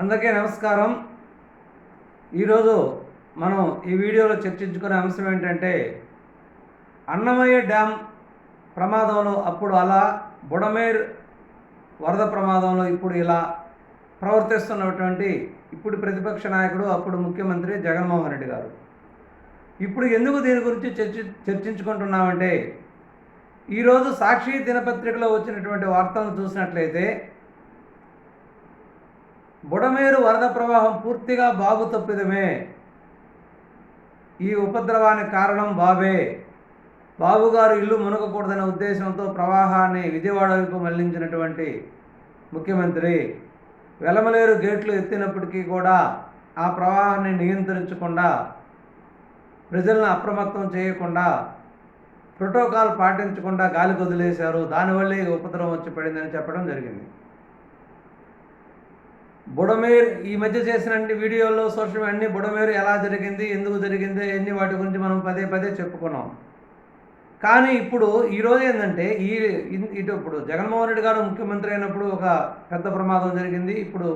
అందరికీ నమస్కారం. ఈరోజు మనం ఈ వీడియోలో చర్చించుకునే అంశం ఏంటంటే అన్నమయ్య డ్యామ్ ప్రమాదంలో అప్పుడు అలా బుడమేర్ వరద ప్రమాదంలో ఇప్పుడు ఇలా ప్రవర్తిస్తున్నటువంటి ఇప్పుడు ప్రతిపక్ష నాయకుడు అప్పుడు ముఖ్యమంత్రి జగన్మోహన్ రెడ్డి గారు. ఇప్పుడు ఎందుకు దీని గురించి చర్చి చర్చించుకుంటున్నామంటే ఈరోజు సాక్షి దినపత్రికలో వచ్చినటువంటి వార్తలను చూసినట్లయితే బుడమేరు వరద ప్రవాహం పూర్తిగా బాబు తప్పిదమే. ఈ ఉపద్రవానికి కారణం బాబే. బాబుగారు ఇల్లు మునగకూడదనే ఉద్దేశంతో ప్రవాహాన్ని విజయవాడ వైపు మళ్ళించినటువంటి ముఖ్యమంత్రి వెలమలేరు గేట్లు ఎత్తినప్పటికీ కూడా ఆ ప్రవాహాన్ని నియంత్రించకుండా ప్రజలను అప్రమత్తం చేయకుండా ప్రోటోకాల్ పాటించకుండా గాలి వదిలేశారు. దానివల్లే ఉపద్రవం వచ్చి పడిందని చెప్పడం జరిగింది. బుడమేర్ ఈ మధ్య చేసిన వీడియోల్లో సోషల్ అన్ని బుడమేరు ఎలా జరిగింది ఎందుకు జరిగింది ఎన్ని వాటి గురించి మనం పదే పదే చెప్పుకున్నాం. కానీ ఇప్పుడు ఈరోజు ఏంటంటే ఈ ఇటు ఇప్పుడు జగన్మోహన్ రెడ్డి గారు ముఖ్యమంత్రి అయినప్పుడు ఒక పెద్ద ప్రమాదం జరిగింది ఇప్పుడు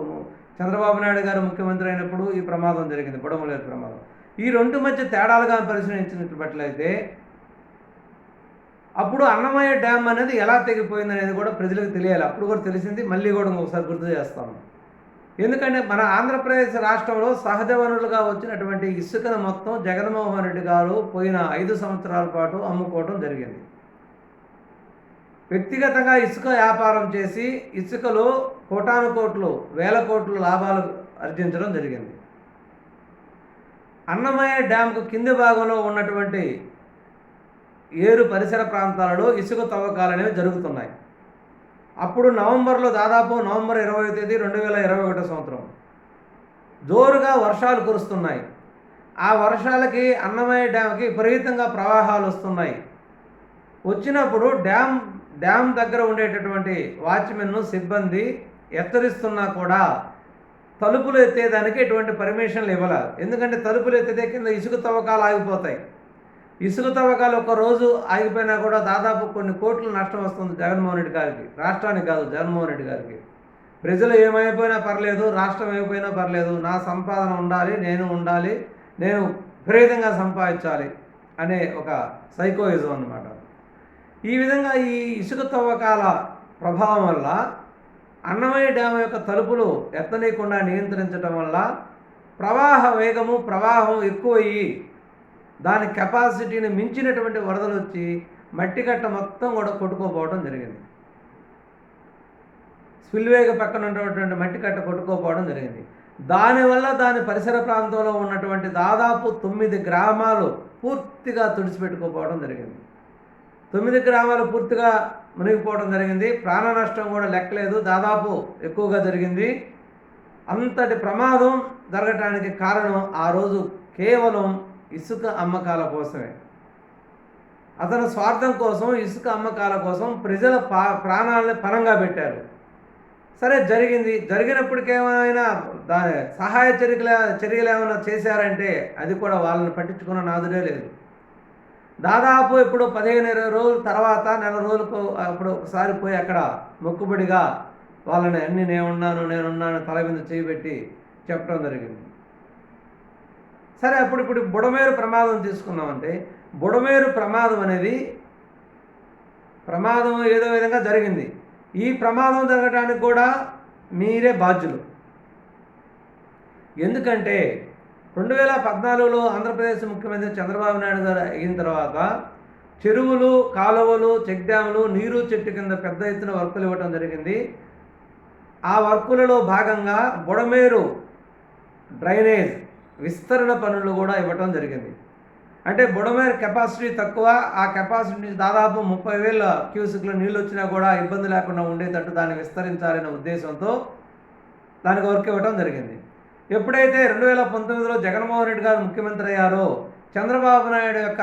చంద్రబాబు నాయుడు గారు ముఖ్యమంత్రి అయినప్పుడు ఈ ప్రమాదం జరిగింది బుడమలేరు ప్రమాదం. ఈ రెండు మధ్య తేడాలుగా పరిశీలించినట్లయితే అప్పుడు అన్నమయ్య డ్యామ్ అనేది ఎలా తెగిపోయింది అనేది కూడా ప్రజలకు తెలియాలి. అప్పుడు కూడా తెలిసింది మళ్ళీ కూడా ఒకసారి గుర్తు చేస్తాము ఎందుకంటే మన ఆంధ్రప్రదేశ్ రాష్ట్రంలో సహజ వనరులుగా వచ్చినటువంటి ఇసుకను మొత్తం జగన్మోహన్ రెడ్డి గారు పోయిన ఐదు సంవత్సరాల పాటు అమ్ముకోవడం జరిగింది. వ్యక్తిగతంగా ఇసుక వ్యాపారం చేసి ఇసుకలో కోటాను కోట్లు వేల కోట్లు లాభాలు ఆర్జించడం జరిగింది. అన్నమయ్య డ్యాంకు కింది భాగంలో ఉన్నటువంటి ఏరు పరిసర ప్రాంతాలలో ఇసుక తవ్వకాలు అనేవి జరుగుతున్నాయి. అప్పుడు నవంబర్లో దాదాపు నవంబర్ ఇరవై తేదీ రెండు వేల ఇరవై ఒకటో సంవత్సరం. జోరుగా వర్షాలు కురుస్తున్నాయి. ఆ వర్షాలకి అన్నమయ్య డ్యామ్కి విపరీతంగా ప్రవాహాలు వస్తున్నాయి. వచ్చినప్పుడు డ్యామ్ డ్యామ్ దగ్గర ఉండేటటువంటి వాచ్మెన్ను సిబ్బంది ఎత్తరిస్తున్నా కూడా తలుపులు ఎత్తేదానికి ఎటువంటి పర్మిషన్లు ఇవ్వలేదు. ఎందుకంటే తలుపులు ఎత్తితే కింద ఇసుక తవ్వకాలు ఆగిపోతాయి. ఇసుక తవ్వకాలు ఒక రోజు ఆగిపోయినా కూడా దాదాపు కొన్ని కోట్ల నష్టం వస్తుంది జగన్మోహన్ రెడ్డి గారికి. రాష్ట్రానికి కాదు జగన్మోహన్ రెడ్డి గారికి. ప్రజలు ఏమైపోయినా పర్లేదు రాష్ట్రం ఏమైపోయినా పర్లేదు నా సంపాదన ఉండాలి నేను ఉండాలి నేను విపరీతంగా సంపాదించాలి అనే ఒక సైకోయిజం అన్నమాట. ఈ విధంగా ఈ ఇసుక తవ్వకాల ప్రభావం వల్ల అన్నమయ్య డ్యామ్ యొక్క తలుపులు ఎత్తనీయకుండా నియంత్రించడం వల్ల ప్రవాహ వేగము ప్రవాహం ఎక్కువయ్యి దాని కెపాసిటీని మించినటువంటి వరదలు వచ్చి మట్టి కట్ట మొత్తం కూడా కొట్టుకోపోవడం జరిగింది. స్పిల్వేగ పక్కన ఉన్నటువంటి మట్టి కట్ట కొట్టుకోపోవడం జరిగింది. దానివల్ల దాని పరిసర ప్రాంతంలో ఉన్నటువంటి దాదాపు తొమ్మిది గ్రామాలు పూర్తిగా తుడిచిపెట్టుకోపోవడం జరిగింది. తొమ్మిది గ్రామాలు పూర్తిగా మునిగిపోవడం జరిగింది. ప్రాణ నష్టం కూడా లెక్కలేదు. దాదాపు ఎక్కువగా జరిగింది. అంతటి ప్రమాదం జరగటానికి కారణం ఆ రోజు కేవలం ఇసుక అమ్మకాల కోసమే. అతను స్వార్థం కోసం ఇసుక అమ్మకాల కోసం ప్రజల పా ప్రాణాలని పరంగా పెట్టారు. సరే జరిగింది. జరిగినప్పటికేమైనా దాని సహాయ చర్యలు చర్యలు ఏమైనా చేశారంటే అది కూడా వాళ్ళని పట్టించుకున్న నాదుడే లేదు. దాదాపు ఇప్పుడు పదిహేను ఇరవై రోజుల తర్వాత నెల రోజులకు అప్పుడు ఒకసారి పోయి అక్కడ మొక్కుబడిగా వాళ్ళని అన్ని నేనున్నాను నేనున్నాను తల మీద చేయబెట్టి చెప్పడం జరిగింది. సరే అప్పుడు ఇప్పుడు బుడమేరు ప్రమాదం తీసుకున్నామంటే బుడమేరు ప్రమాదం అనేది ప్రమాదం ఏదో విధంగా జరిగింది. ఈ ప్రమాదం జరగడానికి కూడా మీరే బాధ్యులు. ఎందుకంటే రెండు వేల పద్నాలుగులో ఆంధ్రప్రదేశ్ ముఖ్యమంత్రి చంద్రబాబు నాయుడు గారు అయిన తర్వాత చెరువులు కాలువలు చెక్ డ్యాములు నీరు చెట్టు కింద పెద్ద ఎత్తున వర్కులు ఇవ్వటం జరిగింది. ఆ వర్కులలో భాగంగా బుడమేరు డ్రైనేజ్ విస్తరణ పనులు కూడా ఇవ్వటం జరిగింది. అంటే బుడమేర్ కెపాసిటీ తక్కువ ఆ కెపాసిటీ నుంచి దాదాపు ముప్పై వేల క్యూసిక్లు నీళ్ళు వచ్చినా కూడా ఇబ్బంది లేకుండా ఉండేటట్టు దాన్ని విస్తరించాలనే ఉద్దేశంతో దానికి వర్క్ ఇవ్వటం జరిగింది. ఎప్పుడైతే రెండు వేల పంతొమ్మిదిలో జగన్మోహన్ రెడ్డి గారు ముఖ్యమంత్రి అయ్యారో చంద్రబాబు నాయుడు యొక్క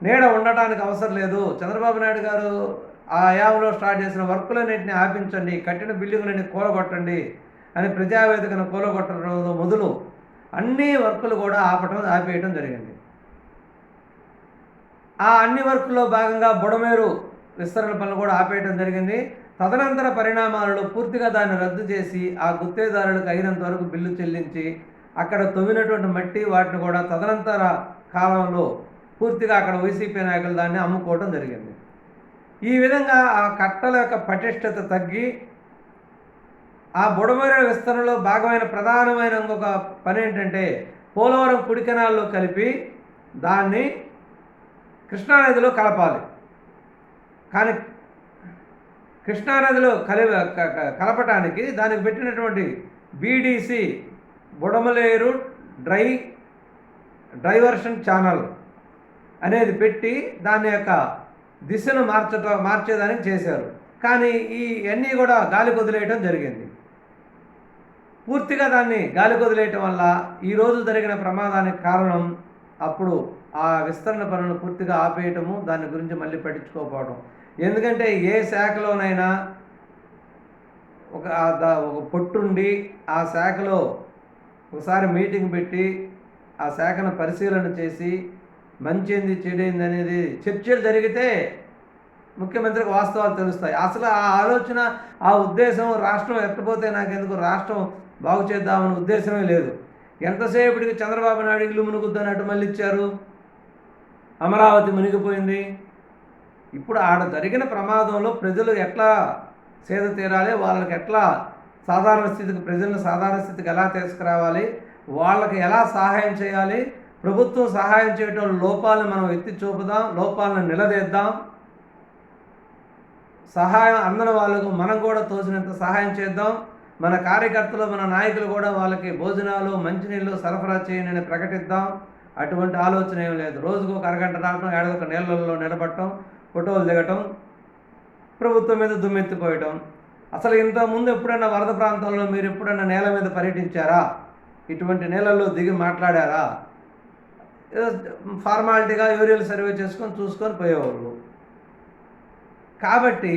నీడ ఉండటానికి అవసరం లేదు. చంద్రబాబు నాయుడు గారు ఆ యావలో స్టార్ట్ చేసిన వర్కులన్నింటినీ ఆపించండి కట్టిన బిల్డింగులన్నీ కూలగొట్టండి అని ప్రజావేదికను కూలగొట్టడం మొదలు అన్ని వర్కులు కూడా ఆపటం ఆపేయటం జరిగింది. ఆ అన్ని వర్కుల్లో భాగంగా బుడమేరు విస్తరణ పనులు కూడా ఆపేయటం జరిగింది. తదనంతర పరిణామాలలో పూర్తిగా దాన్ని రద్దు చేసి ఆ గుత్తేదారులకు అయినంత వరకు బిల్లు చెల్లించి అక్కడ తవ్వినటువంటి మట్టి వాటిని కూడా తదనంతర కాలంలో పూర్తిగా అక్కడ వైసీపీ నాయకులు దాన్ని అమ్ముకోవడం జరిగింది. ఈ విధంగా ఆ కట్టల యొక్క పటిష్టత తగ్గి ఆ బుడమేర విస్తరణలో భాగమైన ప్రధానమైన ఇంకొక పని ఏంటంటే పోలవరం కుడికెనాల్లో కలిపి దాన్ని కృష్ణానదిలో కలపాలి. కానీ కృష్ణానదిలో కలి క- కలపటానికి దానికి పెట్టినటువంటి BDC Budameru dry diversion channel అనేది పెట్టి దాని యొక్క దిశను మార్చట మార్చేదానికి చేశారు. కానీ ఈ అన్నీ కూడా గాలి వదిలేయటం జరిగింది. పూర్తిగా దాన్ని గాలి వదిలేయటం వల్ల ఈరోజు జరిగిన ప్రమాదానికి కారణం అప్పుడు ఆ విస్తరణ పనులను పూర్తిగా ఆపేయటము దాని గురించి మళ్ళీ పట్టించుకోకపోవడం ఎందుకంటే ఏ శాఖలోనైనా ఒక ఒక పొట్టుండి ఆ శాఖలో ఒకసారి మీటింగ్ పెట్టి ఆ శాఖను పరిశీలన చేసి మంచింది చెడైంది అనేది చర్చలు జరిగితే ముఖ్యమంత్రికి వాస్తవాలు తెలుస్తాయి. అసలు ఆ ఆలోచన ఆ ఉద్దేశం రాష్ట్రం ఎట్టపోతే నాకెందుకు? రాష్ట్రం బాగు చేద్దామనే ఉద్దేశమే లేదు. ఎంతసేపటికి చంద్రబాబు నాయుడు ఇల్లు మునుగుద్దని అటు మళ్ళీ ఇచ్చారు అమరావతి మునిగిపోయింది. ఇప్పుడు ఆడ జరిగిన ప్రమాదంలో ప్రజలు ఎట్లా సేద తీరాలి? వాళ్ళకి ఎట్లా సాధారణ స్థితికి ప్రజలను సాధారణ స్థితికి ఎలా తీసుకురావాలి? వాళ్ళకి ఎలా సహాయం చేయాలి? ప్రభుత్వం సహాయం చేయటం లోపాలను మనం ఎత్తి చూపుదాం లోపాలను నిలదీద్దాం. సహాయం అందని వాళ్ళకు మనం కూడా తోచినంత సహాయం చేద్దాం. మన కార్యకర్తలు మన నాయకులు కూడా వాళ్ళకి భోజనాలు మంచినీళ్ళు సరఫరా చేయనని ప్రకటిద్దాం. అటువంటి ఆలోచన ఏం లేదు. రోజుకు ఒక అరగంట రావటం ఏడాదొక నీళ్ళల్లో నిలబడటం ఫోటోలు దిగటం ప్రభుత్వం మీద దుమ్మెత్తిపోయటం. అసలు ఇంతకుముందు ముందు ఎప్పుడైనా వరద ప్రాంతంలో మీరు ఎప్పుడైనా నేల మీద పర్యటించారా? ఇటువంటి నేలల్లో దిగి మాట్లాడారా? ఏదో ఫార్మాలిటీగా యూరియల్ సర్వే చేసుకొని చూసుకొని పోయేవాళ్ళు. కాబట్టి